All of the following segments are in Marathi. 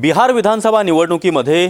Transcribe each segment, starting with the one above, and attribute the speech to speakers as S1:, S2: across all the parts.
S1: बिहार विधानसभा निवडणुकीमध्ये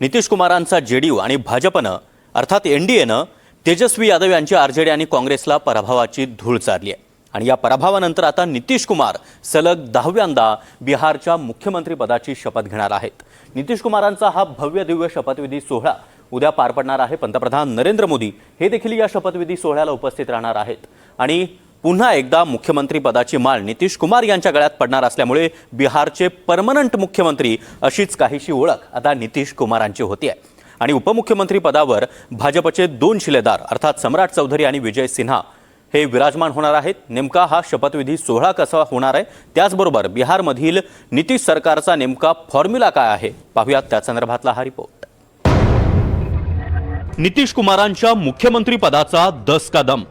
S1: नितीश कुमारांचा यू आणि भाजपनं अर्थात एन डी एनं तेजस्वी यादव यांची डी आणि काँग्रेसला पराभवाची धूळ चारली आहे आणि या पराभवानंतर आता नितीश कुमार सलग दहाव्यांदा बिहारच्या मुख्यमंत्रीपदाची शपथ घेणार आहेत. नितीश कुमारांचा हा भव्य दिव्य शपथविधी सोहळा उद्या पार पडणार आहे. पंतप्रधान नरेंद्र मोदी हे देखील या शपथविधी सोहळ्याला उपस्थित राहणार आहेत. आणि पुन्हा एकदा मुख्यमंत्रीपदाची माळ नितीश कुमार यांच्या गळ्यात पडणार असल्यामुळे बिहारचे परमनंट मुख्यमंत्री अशीच काहीशी ओळख आता नितीश कुमारांची होती आहे आणि उपमुख्यमंत्री पदावर भाजपचे दोन शिलेदार अर्थात सम्राट चौधरी आणि विजय सिन्हा हे विराजमान होणार आहेत. नेमका हा शपथविधी सोहळा कसा होणार आहे? त्याचबरोबर बिहारमधील नितीश सरकारचा नेमका फॉर्म्युला काय आहे? पाहूयात त्या संदर्भातला हा रिपोर्ट. नितीश कुमारांच्या मुख्यमंत्री पदाचा दस का दम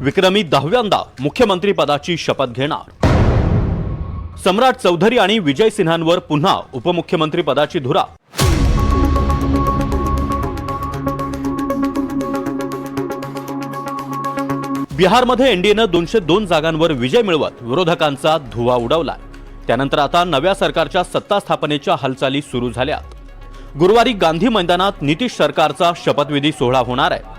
S1: विक्रमी दहाव्यांदा मुख्यमंत्री पदाची शपथ घेणार. सम्राट चौधरी आणि विजय सिन्हांवर पुन्हा उपमुख्यमंत्री पदाची धुरा. बिहारमध्ये एनडीएनं दोनशे दोन जागांवर विजय मिळवत विरोधकांचा धुवा उडवलाय. त्यानंतर आता नव्या सरकारच्या सत्ता स्थापनेच्या हालचाली सुरू झाल्यात. गुरुवारी गांधी मैदानात नितीश सरकारचा शपथविधी सोहळा होणार आहे.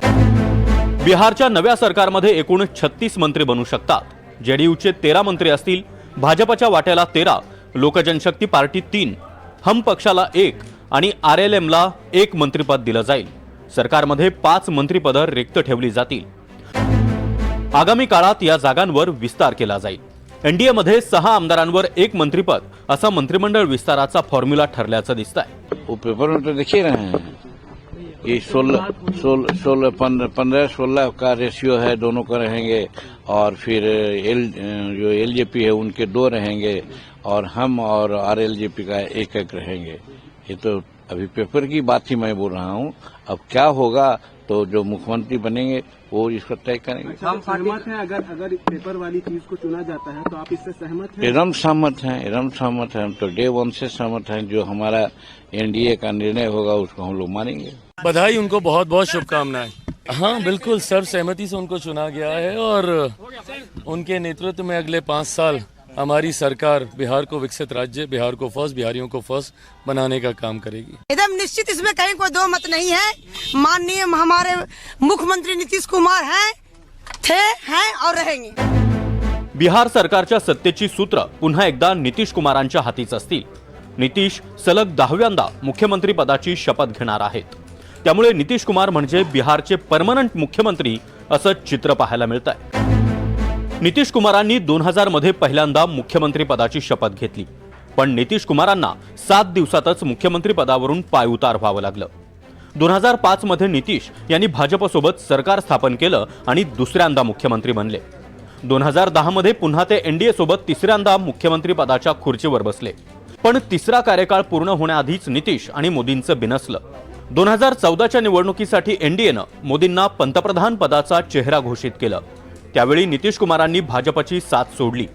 S1: बिहारच्या नव्या सरकारमध्ये एकूण छत्तीस मंत्री बनू शकतात. जेडीयूचे तेरा मंत्री असतील भाजपच्या वाट्याला तेरा लोकजनशक्ती पार्टी तीन हम पक्षाला एक आणि आर एल एमला एक मंत्रिपद दिलं जाईल. सरकारमध्ये पाच मंत्रिपदं रिक्त ठेवली जातील. आगामी काळात या जागांवर विस्तार केला जाईल. एनडीएमध्ये सहा आमदारांवर एक मंत्रिपद असा मंत्रिमंडळ विस्ताराचा फॉर्म्युला ठरल्याचं
S2: दिसत आहे ये सोलह सोलह सोलह पंद्रह सोलह का रेशियो है दोनों का रहेंगे। और फिर एल जो एलजेपी है उनके दो रहेंगे। और हम और आर एलजेपी का एक एक रहेंगे। ये तो अभी पेपर की बात ही मैं बोल रहा हूँ। अब क्या होगा तो जो मुख्यमंत्री बनेंगे वो इसको तय करेंगे।
S3: हम सहमत हैं? अगर अगर पेपर वाली चीज़ को चुना जाता है तो आप इससे सहमत हैं?
S2: एकदम सहमत हैं एकदम सहमत हैं। हम तो डे वन से सहमत हैं। जो हमारा एनडीए का निर्णय होगा उसको हम लोग मानेंगे।
S4: बधाई उनको बहुत बहुत शुभकामनाएं। हाँ बिल्कुल सर्वसहमति से उनको चुना गया है और उनके नेतृत्व में अगले पाँच साल हमारी सरकार बिहार को विकसित राज्य बिहार को फर्स्ट बिहारियों को फर्स्ट बनाने का काम करेगी।
S5: एकदम निश्चित इसमें कहीं कोई दो मत नहीं है। माननीय हमारे मुख्यमंत्री नीतीश कुमार हैं थे हैं और रहेंगे।
S1: बिहार सरकारच्या सत्तेची सूत्र पुन्हा एकदा नितीश कुमारांच्या हातीच असतील. नितीश सलग दहाव्यांदा मुख्यमंत्री पदाची शपथ घेणार आहेत. त्यामुळे नितीश कुमार म्हणजे बिहारचे परमनंट मुख्यमंत्री असं चित्र पाहायला मिळत आहे नितीश कुमारांनी दोन हजारमध्ये पहिल्यांदा मुख्यमंत्री पदाची शपथ घेतली. पण नितीश कुमारांना सात दिवसातच मुख्यमंत्री पदावरून पायउतार व्हावं लागलं. दोन हजार पाच मध्ये नितीश यांनी भाजपसोबत सरकार स्थापन केलं आणि दुसऱ्यांदा मुख्यमंत्री बनले. दोन हजार दहा मध्ये पुन्हा ते एनडीए सोबत तिसऱ्यांदा मुख्यमंत्री पदाच्या खुर्चीवर बसले. पण तिसरा कार्यकाळ पूर्ण होण्याआधीच नितीश आणि मोदींचं बिनसलं. दोन हजार चौदाच्या निवडणुकीसाठी एनडीएनं मोदींना पंतप्रधान पदाचा चेहरा घोषित केलं. त्यावेळी नितीश कुमारांनी भाजपची साथ सोडली.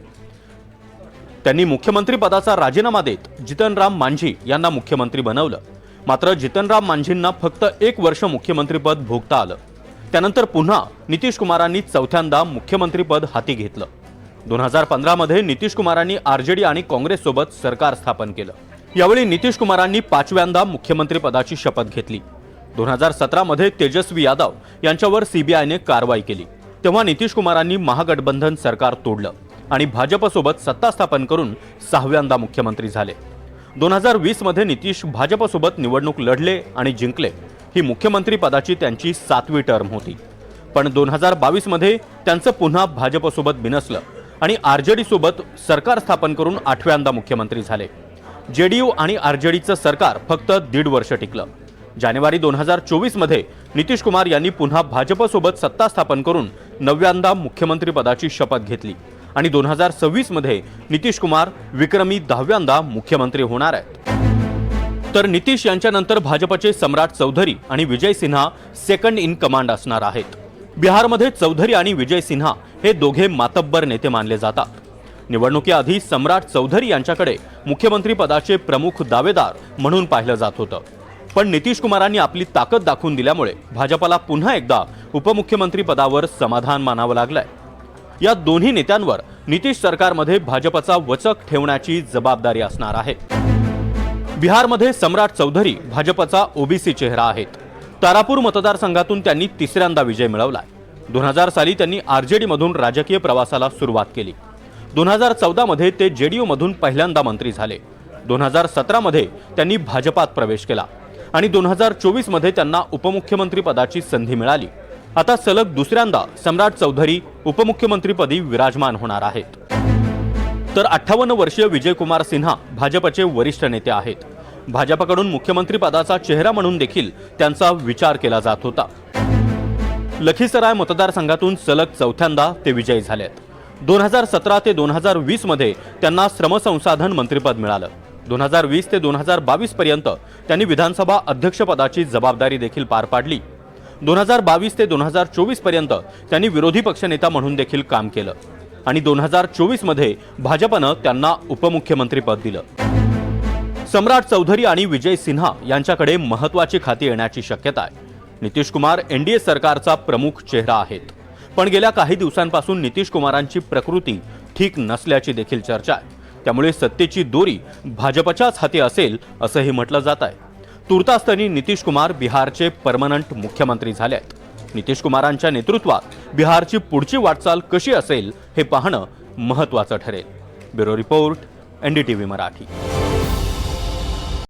S1: त्यांनी मुख्यमंत्री पदाचा राजीनामा देत जितनराम मांझी यांना मुख्यमंत्री बनवलं. मात्र जितनराम मांझींना फक्त एक वर्ष मुख्यमंत्रीपद भोगता आलं. त्यानंतर पुन्हा नितीश कुमारांनी चौथ्यांदा मुख्यमंत्रीपद हाती घेतलं. दोन हजार पंधरामध्ये नितीश कुमारांनी आरजेडी आणि काँग्रेससोबत सरकार स्थापन केलं. यावेळी नितीश कुमारांनी पाचव्यांदा मुख्यमंत्रीपदाची शपथ घेतली. दोन हजार सतरामध्ये तेजस्वी यादव यांच्यावर सीबीआयने कारवाई केली. तेव्हा नितीश कुमारांनी महागठबंधन सरकार तोडलं आणि भाजपसोबत सत्ता स्थापन करून सहाव्यांदा मुख्यमंत्री झाले. दोन हजार वीसमध्ये नितीश भाजपसोबत निवडणूक लढले आणि जिंकले ही मुख्यमंत्री पदाची त्यांची सातवी टर्म होती. पण दोन हजार बावीसमध्ये त्यांचं पुन्हा भाजपसोबत बिनसलं आणि आरजेडीसोबत सरकार स्थापन करून आठव्यांदा मुख्यमंत्री झाले. जेडीयू आणि आरजेडीचं सरकार फक्त दीड वर्ष टिकलं. जानेवारी दोन हजार चोवीसमध्ये नितीश कुमार यांनी पुन्हा भाजपसोबत सत्ता स्थापन करून नव्यांदा मुख्यमंत्रीपदाची शपथ घेतली आणि दोन हजार सव्वीसमध्ये नितीश कुमार विक्रमी दहाव्यांदा मुख्यमंत्री होणार आहेत. तर नितीश यांच्यानंतर भाजपचे सम्राट चौधरी आणि Vijay Sinha second in command असणार आहेत. बिहारमध्ये चौधरी आणि विजय सिन्हा हे दोघे मातब्बर नेते मानले जातात. निवडणुकीआधी सम्राट चौधरी यांच्याकडे मुख्यमंत्री पदाचे प्रमुख दावेदार म्हणून पाहिलं जात होतं. पण नितीश कुमारांनी आपली ताकद दाखवून दिल्यामुळे भाजपला पुन्हा एकदा उपमुख्यमंत्री पदावर समाधान मानावं लागलंय. या दोन्ही नेत्यांवर नितीश सरकारमध्ये भाजपचा वचक ठेवण्याची जबाबदारी असणार आहे. बिहारमध्ये सम्राट चौधरी भाजपचा ओबीसी चेहरा आहेत. तारापूर मतदारसंघातून त्यांनी तिसऱ्यांदा विजय मिळवलाय. दोन हजार साली त्यांनी आरजेडीमधून राजकीय प्रवासाला सुरुवात केली. दोन हजार चौदामध्ये ते ते डी यूमधून पहिल्यांदा मंत्री झाले. दोन हजार सतरामध्ये त्यांनी भाजपात प्रवेश केला. आणि दोन हजार चोवीसमध्ये त्यांना उपमुख्यमंत्री पदाची संधी मिळाली. आता सलग दुसऱ्यांदा सम्राट चौधरी उपमुख्यमंत्रीपदी विराजमान होणार आहेत. तर अठ्ठावन्न वर्षीय विजयकुमार सिन्हा भाजपचे वरिष्ठ नेते आहेत. भाजपकडून मुख्यमंत्री पदाचा चेहरा म्हणून देखील त्यांचा विचार केला जात होता. लखीसराय मतदारसंघातून सलग चौथ्यांदा ते विजयी झालेत. दोन हजार सतरा ते दोन हजार वीसमध्ये त्यांना श्रमसंसाधन मंत्रिपद मिळालं. दोन हजार वीस ते दोन हजार बावीस पर्यंत त्यांनी विधानसभा अध्यक्षपदाची जबाबदारी देखील पार पाडली. दोन हजार बावीस ते दोन हजार चोवीसपर्यंत त्यांनी विरोधी पक्षनेता म्हणून देखील काम केलं. आणि दोन हजार चोवीसमध्ये भाजपनं त्यांना उपमुख्यमंत्रीपद दिलं. सम्राट चौधरी आणि विजय सिन्हा यांच्याकडे महत्वाची खाती येण्याची शक्यता आहे. नितीश कुमार एनडीए सरकारचा प्रमुख चेहरा आहेत. पण गेल्या काही दिवसांपासून नितीश कुमारांची प्रकृती ठीक नसल्याची देखील चर्चा आहे. त्यामुळे सत्तेची दोरी भाजपच्याच हाती असेल असंही म्हटलं जात आहे. तुर्तास त्यांनी नितीश कुमार बिहारचे परमनंट मुख्यमंत्री झाले आहेत. नितीश कुमारांच्या नेतृत्वात बिहारची पुढची वाटचाल कशी असेल हे पाहणं महत्त्वाचं ठरेल. Bureau report NDTV Marathi.